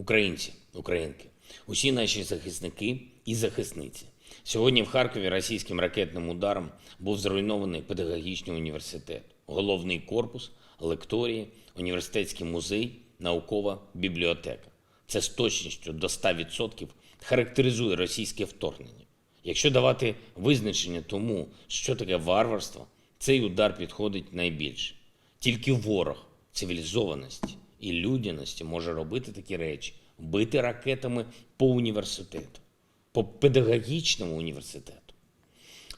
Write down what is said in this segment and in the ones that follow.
українці, українки, усі наші захисники і захисниці. Сьогодні в Харкові російським ракетним ударом був зруйнований педагогічний університет, головний корпус, лекторії, університетський музей, наукова бібліотека. Це з точністю до 100% характеризує російське вторгнення. Якщо давати визначення тому, що таке варварство, цей удар підходить найбільше. Тільки ворог цивілізованості і людяності може робити такі речі, бити ракетами по університету, по педагогічному університету.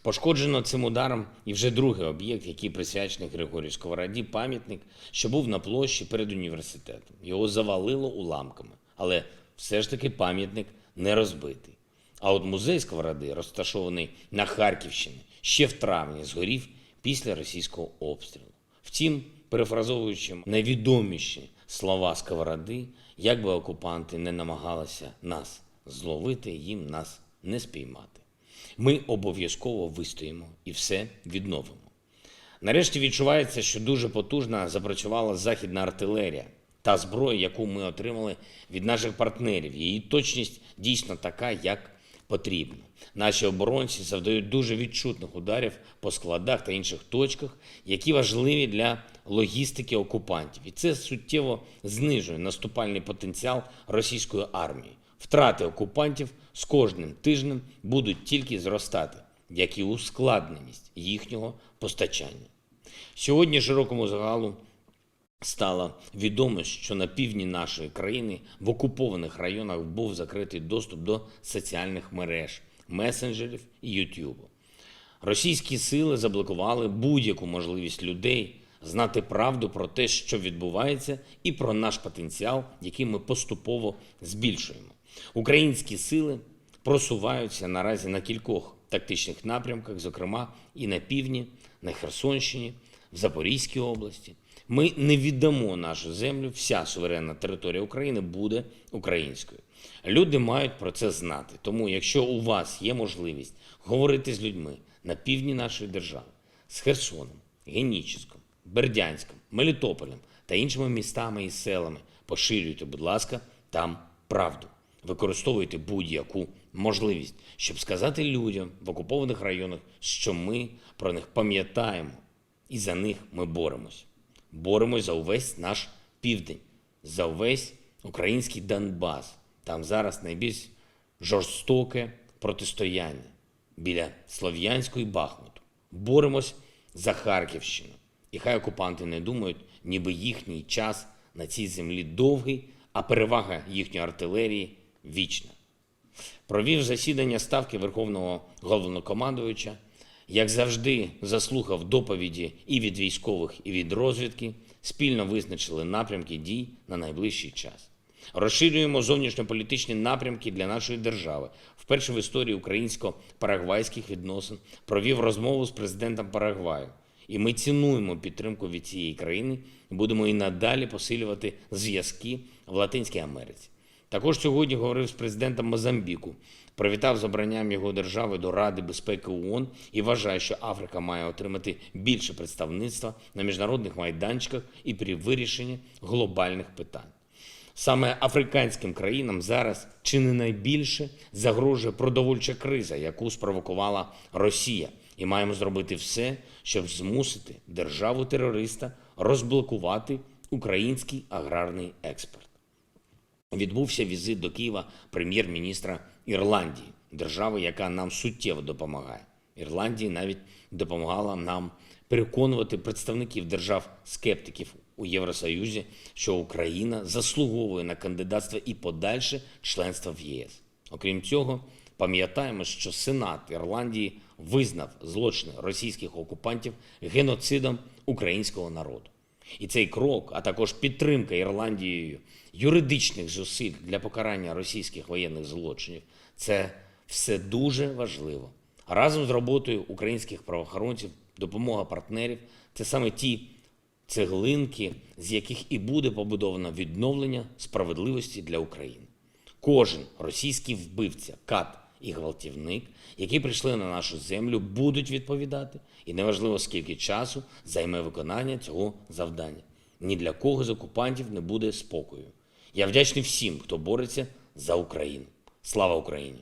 Пошкоджено цим ударом і вже другий об'єкт, який присвячений Григорію Сковороді, пам'ятник, що був на площі перед університетом. Його завалило уламками, але все ж таки пам'ятник не розбитий. А от музей Сковороди, розташований на Харківщині, ще в травні згорів після російського обстрілу. Втім, перефразовуючи найвідоміші слова Сковороди, як би окупанти не намагалися нас зловити, їм нас не спіймати. Ми обов'язково вистоїмо і все відновимо. Нарешті відчувається, що дуже потужно запрацювала західна артилерія та зброя, яку ми отримали від наших партнерів. Її точність дійсно така, як потрібно. Наші оборонці завдають дуже відчутних ударів по складах та інших точках, які важливі для логістики окупантів. І це суттєво знижує наступальний потенціал російської армії. Втрати окупантів з кожним тижнем будуть тільки зростати, як і ускладненість їхнього постачання. Сьогодні широкому загалу стало відомо, що на півдні нашої країни в окупованих районах був закритий доступ до соціальних мереж, месенджерів і Ютубу. Російські сили заблокували будь-яку можливість людей знати правду про те, що відбувається, і про наш потенціал, який ми поступово збільшуємо. Українські сили просуваються наразі на кількох тактичних напрямках, зокрема і на півдні, на Херсонщині, в Запорізькій області. Ми не віддамо нашу землю, вся суверенна територія України буде українською. Люди мають про це знати. Тому, якщо у вас є можливість говорити з людьми на півдні нашої держави, з Херсоном, Геніческом, Бердянськом, Мелітополем та іншими містами і селами, поширюйте, будь ласка, там правду. Використовуйте будь-яку можливість, щоб сказати людям в окупованих районах, що ми про них пам'ятаємо і за них ми боремось. Боремось за увесь наш південь, за увесь український Донбас. Там зараз найбільш жорстоке протистояння біля Слов'янського і Бахмуту. Боремось за Харківщину. І хай окупанти не думають, ніби їхній час на цій землі довгий, а перевага їхньої артилерії вічна. Провів засідання ставки Верховного головнокомандувача, як завжди, заслухав доповіді і від військових, і від розвідки, спільно визначили напрямки дій на найближчий час. Розширюємо зовнішньополітичні напрямки для нашої держави. Вперше в історії українсько-парагвайських відносин провів розмову з президентом Парагваю. І ми цінуємо підтримку від цієї країни і будемо і надалі посилювати зв'язки в Латинській Америці. Також сьогодні говорив з президентом Мозамбіку, привітав з обранням його держави до Ради безпеки ООН і вважає, що Африка має отримати більше представництва на міжнародних майданчиках і при вирішенні глобальних питань. Саме африканським країнам зараз чи не найбільше загрожує продовольча криза, яку спровокувала Росія, і маємо зробити все, щоб змусити державу-терориста розблокувати український аграрний експорт. Відбувся візит до Києва прем'єр-міністра Ірландії, держави, яка нам суттєво допомагає. Ірландія навіть допомагала нам переконувати представників держав-скептиків у Євросоюзі, що Україна заслуговує на кандидатство і подальше членство в ЄС. Окрім цього, пам'ятаємо, що Сенат Ірландії визнав злочини російських окупантів геноцидом українського народу. І цей крок, а також підтримка Ірландією юридичних зусиль для покарання російських воєнних злочинів це все дуже важливо. Разом з роботою українських правоохоронців, допомога партнерів це саме ті цеглинки, з яких і буде побудовано відновлення справедливості для України. Кожен російський вбивця, кат і гвалтівник, які прийшли на нашу землю, будуть відповідати, і неважливо скільки часу займе виконання цього завдання. Ні для кого з окупантів не буде спокою. Я вдячний всім, хто бореться за Україну. Слава Україні!